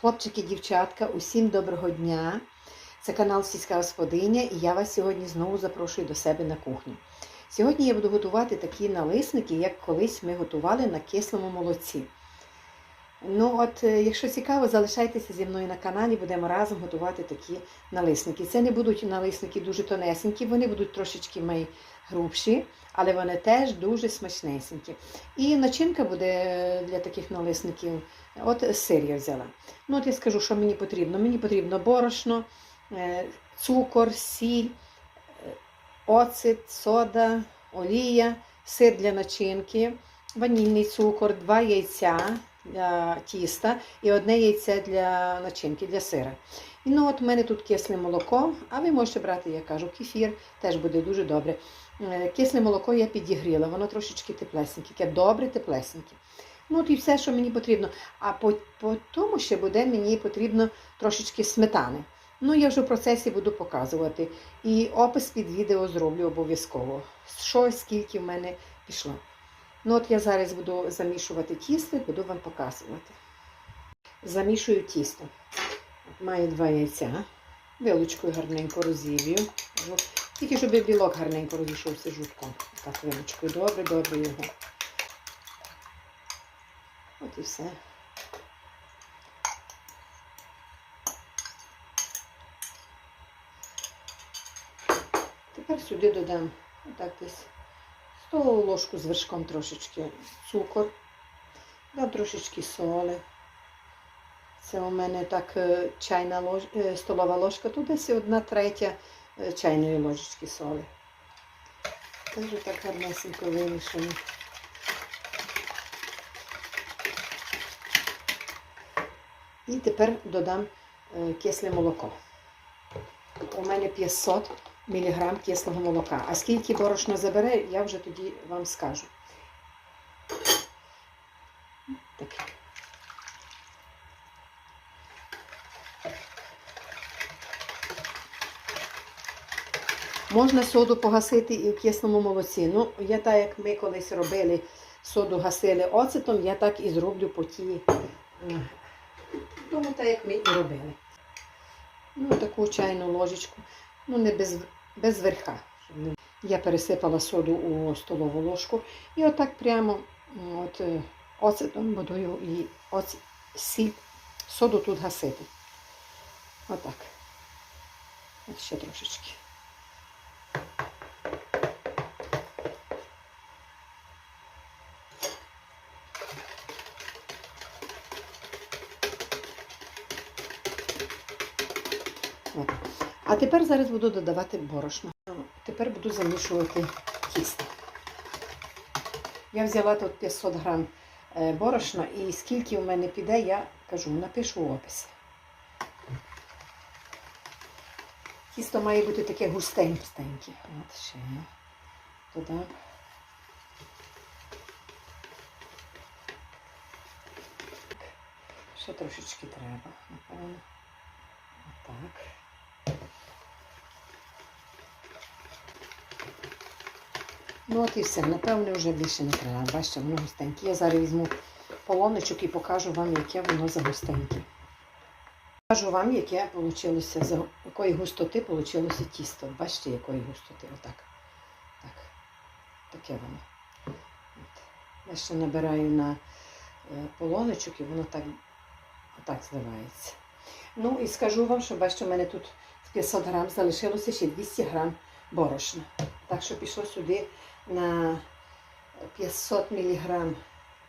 Хлопчики, дівчатка, усім доброго дня. Це канал Сільська Господиня і я вас сьогодні знову запрошую до себе на кухню. Сьогодні я буду готувати такі налисники, як колись ми готували на кислому молоці. Ну от, е, якщо цікаво, залишайтеся зі мною на каналі, будемо разом готувати такі налисники. Це не будуть налисники дуже тонесенькі, вони будуть трошечки май грубші, але вони теж дуже смачнесенькі. І начинка буде для таких налисників. От сир я взяла. Ну, от я скажу, що мені потрібно. Мені потрібно борошно, е, цукор, сіль, е, оцет, сода, олія, сир для начинки, ванільний цукор, два яйця для тіста і одне яйце для начинки, для сира. І ну от у мене тут кисле молоко, а ви можете брати, я кажу, кефір, теж буде дуже добре. Е, Кисле молоко я підігріла, воно трошечки теплесеньке, таке добре теплесеньке. Ну от і все, що мені потрібно. А по, по тому ще буде мені потрібно трошечки сметани. Ну, я вже в процесі буду показувати. І опис під відео зроблю обов'язково. Що, скільки в мене пішло. Ну, от я зараз буду замішувати тісто і буду вам показувати. Замішую тісто. Маю два яйця. Вилочкою гарненько розів'ю. Тільки щоб білок гарненько розійшовся жутком. Так, вилочкою. Добре, добре його. От і все. Тепер сюди додам отак десь столову ложку з вершком трошечки цукор, дам трошечки соли. Це у мене так е, чайна лож... е, столова ложка, тут десь одна третя е, чайної ложечки соли. Теж так гарнесенько вимішано. І тепер додам кисле молоко. У мене 500 мг кислого молока. А скільки борошна забере, я вже тоді вам скажу. Так. Можна соду погасити і в кисному молоці. Ну, я так, як ми колись робили, соду гасили оцетом, я так і зроблю по тій. е, Тому так, як ми і робили. Ну, таку чайну ложечку, ну не без, без верха. Я пересипала соду у столову ложку і отак прямо от, е, оцетом водою і оц... соду тут гасити. Отак. От ще трошечки. А тепер зараз буду додавати борошно. Тепер буду замішувати тісто. Я взяла тут 500 грам е, борошна і скільки в мене піде, я кажу, напишу в описі. Тісто має бути таке густеньке. От ще додам. Ще трошечки треба, напевно. Отак. Ну от і все, напевне, вже більше не треба. Бачите, воно густеньке. Я зараз візьму полоничок і покажу вам, яке воно за густеньке. Покажу вам, яке вийшло, за якої густоти вийшло тісто. Бачите, якої густоти. Отак. Так. Таке воно. От. Я ще набираю на е, полоничок і воно так, отак зливається. Ну і скажу вам, що бачите, у мене тут 500 грам залишилося ще 200 грам борошна. Так що пішло сюди на 500 мг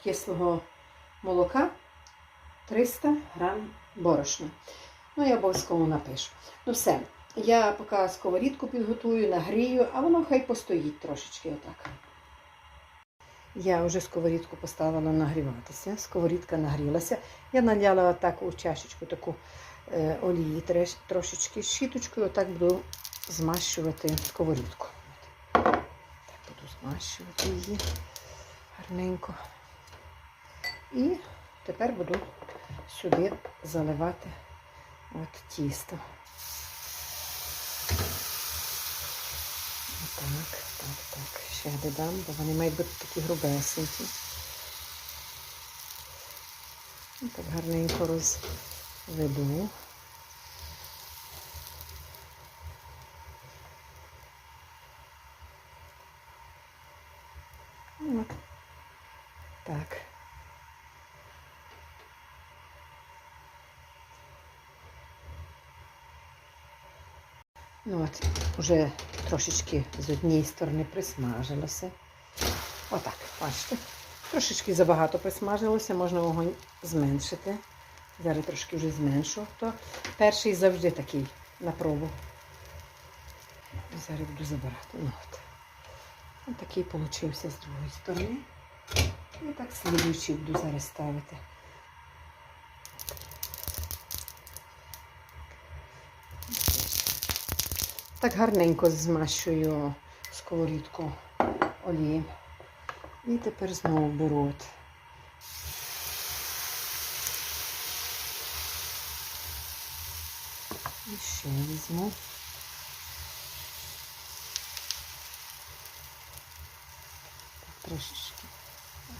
кислого молока 300 грам борошна. Ну, я обов'язково напишу. Ну все, я поки сковорідку підготую, нагрію, а воно хай постоїть трошечки отак. Я вже сковорідку поставила нагріватися. Сковорідка нагрілася. Я наляла отак у чашечку таку е, олії трошечки щіточкою, отак буду змащувати сковорідку. Змащувати її гарненько. І тепер буду сюди заливати от тісто. Так, так, так. Ще додам, бо вони мають бути такі грубесенькі. Так гарненько роз, веду. От. Так. Ну от, уже трошечки з однієї сторони присмажилося. Отак, бачите. Трошечки забагато присмажилося, можна вогонь зменшити. Зараз трошки вже зменшу, то перший завжди такий на пробу. Зараз буду забирати. Ну, от. Ось такий получився з другої сторони. І так слідуючий буду зараз ставити. Так гарненько змащую сковорідку олієм. І тепер знову беру. От. І ще візьму. Так, трошечки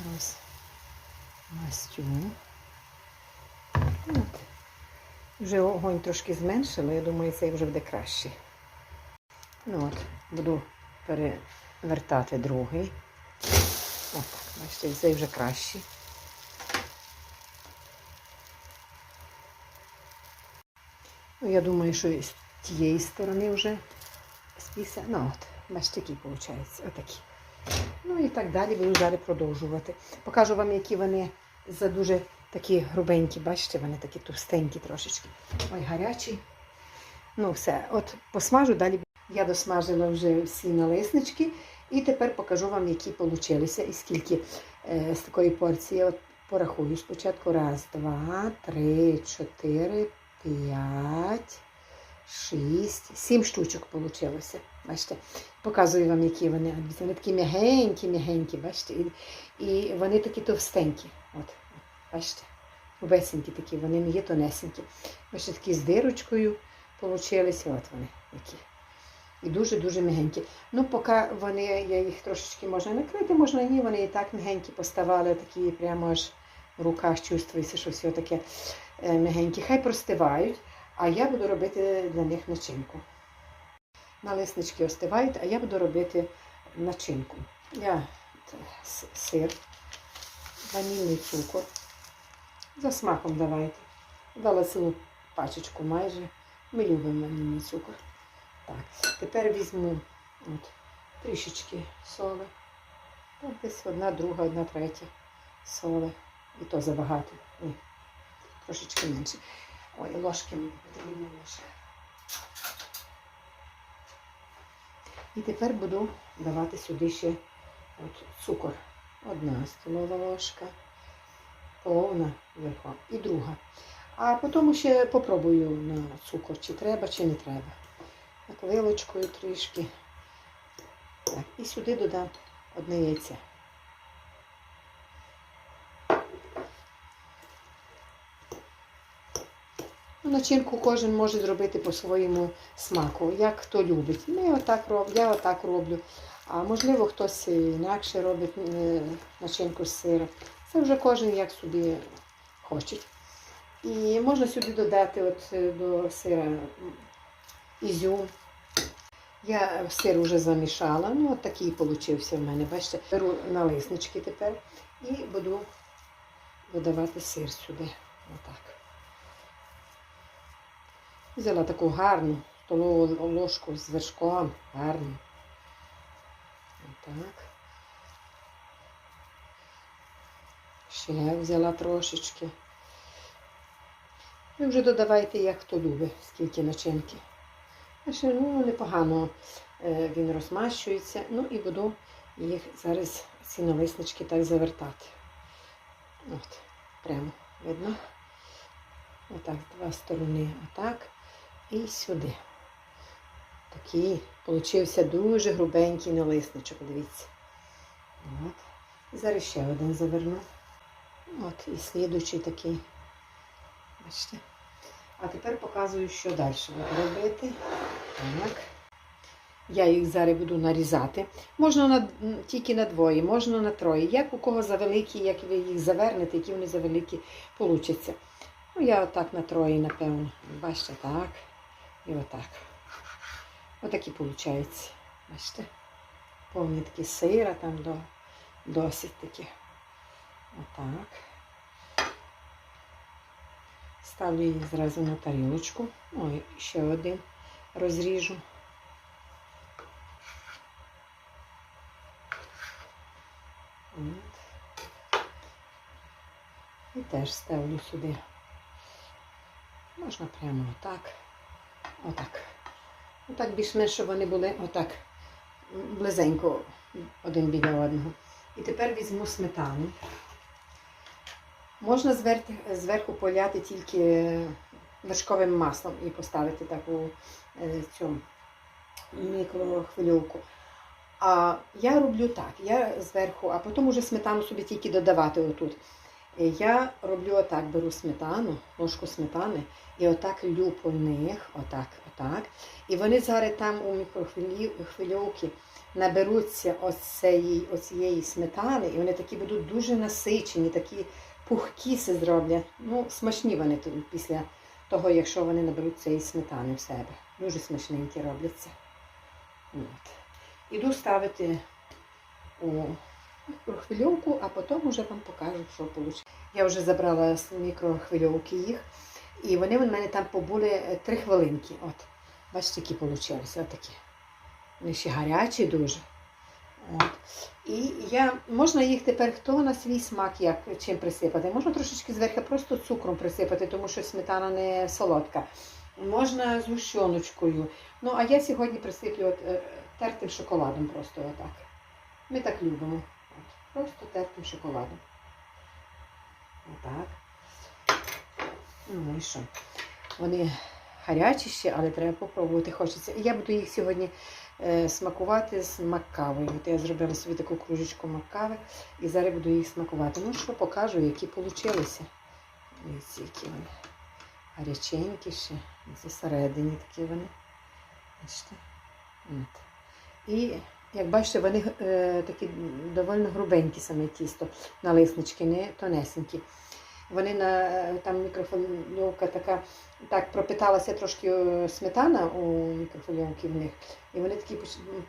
розмастю. От. Вже огонь трошки зменшили, я думаю, цей вже буде краще. Ну от, буду перевертати другий. Отак, бачите, цей вже кращий. Ну, я думаю, що з тієї сторони вже спіся. Ну от, бачите, який виходить. Отакі. Ну і так далі буду далі продовжувати. Покажу вам, які вони за дуже такі грубенькі, бачите, вони такі товстенькі трошечки. Ой, гарячі. Ну, все, от посмажу далі. Я досмажила вже всі налиснички. І тепер покажу вам, які получилися і скільки е, з такої порції. От порахую спочатку. Раз, два, три, чотири, п'ять, шість, сім штучок получилося. Бачите, показую вам, які вони. Вони такі м'ягенькі, м'ягенькі, бачите, і, і вони такі товстенькі. От, бачите, увесенькі такі, вони не є тонесенькі. Бачите, такі з дирочкою получилися. От вони які. І дуже-дуже м'ягенькі. Ну, поки вони, я їх трошечки можна накрити, можна ні, вони і так м'ягенькі поставали, такі прямо аж в руках чувствується, що все таке е, м'ягенькі. Хай простивають, а я буду робити для них начинку. Налиснички остивають, а я буду робити начинку. Я сир, ванільний цукор. За смаком давайте. Дала цілу пачечку майже. Ми любимо ванільний цукор. Так, тепер візьму от, трішечки соли. Так, десь одна, друга, одна третя соли. І то забагато. Ні, трошечки менше. Ой, ложки мені потрібно лише. І тепер буду давати сюди ще от, цукор. Одна столова ложка, повна верхом і друга. А потім ще попробую на цукор, чи треба, чи не треба. Так, вилочкою трішки. Так, і сюди додам одне яйце. Ну, Начинку кожен може зробити по своєму смаку, як хто любить. Ми отак роб, я отак роблю. А можливо, хтось інакше робить е, начинку з сира. Це вже кожен як собі хоче. І можна сюди додати от е, до сира ізюм. Я сир вже замішала, ну от такий получився в мене. Бачите, беру налиснички тепер і буду додавати сир сюди. Отак. Взяла таку гарну столову ложку з вершком. Гарну. Отак. Ще взяла трошечки. Ви вже додавайте, як хто любить, скільки начинки. Ну, непогано е, він розмащується. Ну і буду їх зараз ці налиснички так завертати. От, прямо видно. Отак, з два сторони, отак. І сюди. Такий получився дуже грубенький налисничок, дивіться. От. Зараз ще один заверну. От, і слідуючий такий. Бачите? А тепер показую, що далі буду робити. Так. Я їх зараз буду нарізати. Можна на, тільки на двоє, можна на троє. Як у кого завеликі, як ви їх завернете, які вони завеликі получаться. Ну, я отак на троє, напевно. Бачите, так. І отак. Отакі виходить. Бачите? Повні такі сира там до, досить такі. Отак. Ставлю їх зразу на тарілочку. Ой, ще один розріжу. І теж ставлю сюди. Можна прямо отак. Отак. Отак більш-менш, щоб вони були отак близенько один біля одного. І тепер візьму сметану. Можна зверху, поляти тільки вершковим маслом і поставити таку е, цю мікрохвильовку. А я роблю так, я зверху, а потім уже сметану собі тільки додавати отут. Е, Я роблю отак, беру сметану, ложку сметани, і отак лю по них, отак, отак. І вони зараз там у мікрохвильовці наберуться оцієї, оцієї сметани, і вони такі будуть дуже насичені, такі пухкі се зроблять. Ну, смачні вони тут після того, якщо вони наберуть цієї сметани в себе. Дуже смачненькі робляться. От. Іду ставити у мікрохвильовку, а потім вже вам покажу, що вийшло. Я вже забрала з мікрохвильовки їх, і вони в мене там побули 3 хвилинки. От. Бачите, які вийшли. Отакі. Вони ще гарячі дуже. От. І я, можна їх тепер хто на свій смак як чим присипати. Можна трошечки зверху просто цукром присипати, тому що сметана не солодка. Можна з гущоночкою. Ну, а я сьогодні присиплю от, е, тертим шоколадом просто отак. Ми так любимо. От, просто тертим шоколадом. Отак. Ну і що? Вони гарячі ще, але треба попробувати хочеться. І я буду їх сьогодні смакувати з маккавою. От я зробила собі таку кружечку маккави і зараз буду їх смакувати. Ну що, покажу, які получилися. Ось які вони. Гаряченькі ще. Засередині такі вони. Бачите? От. І як бачите, вони е, такі доволі грубенькі саме тісто, налиснички, не тонесенькі. Вони на там мікрофольовка така, так пропиталася трошки е, сметана у мікрофольовці в них. І вони такі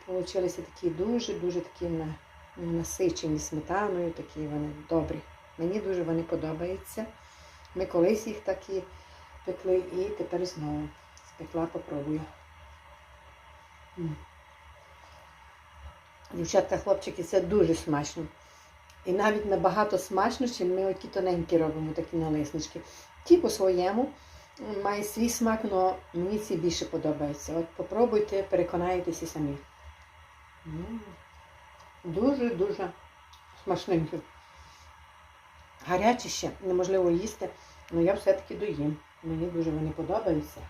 вийшли такі дуже-дуже такі на, насичені сметаною, такі вони добрі. Мені дуже вони подобаються. Ми колись їх такі пекли і тепер знову спекла, попробую. Дівчатка, хлопчики, це дуже смачно. І навіть набагато смачно, ми оті тоненькі робимо такі налиснички. Ті по-своєму має свій смак, але мені ці більше подобаються. От попробуйте, переконаєтеся самі. Дуже-дуже смачненькі. Гарячі ще неможливо їсти, але я все-таки доїм. Мені дуже вони подобаються.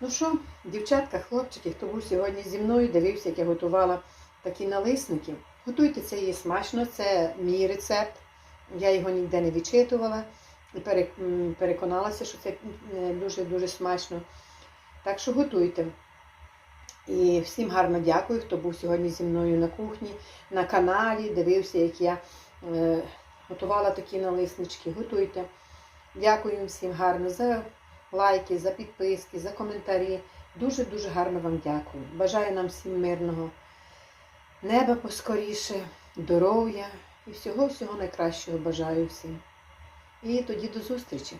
Ну що, дівчатка, хлопчики, хто був сьогодні зі мною, дивився, як я готувала такі налисники. Готуйте це її смачно, це мій рецепт. Я його ніде не відчитувала і переконалася, що це дуже-дуже смачно. Так що готуйте. І всім гарно дякую, хто був сьогодні зі мною на кухні, на каналі, дивився, як я е, готувала такі налиснички. Готуйте. Дякую всім гарно за лайки, за підписки, за коментарі. Дуже-дуже гарно вам дякую. Бажаю нам всім мирного неба поскоріше, здоров'я і всього-всього найкращого бажаю всім. І тоді до зустрічі!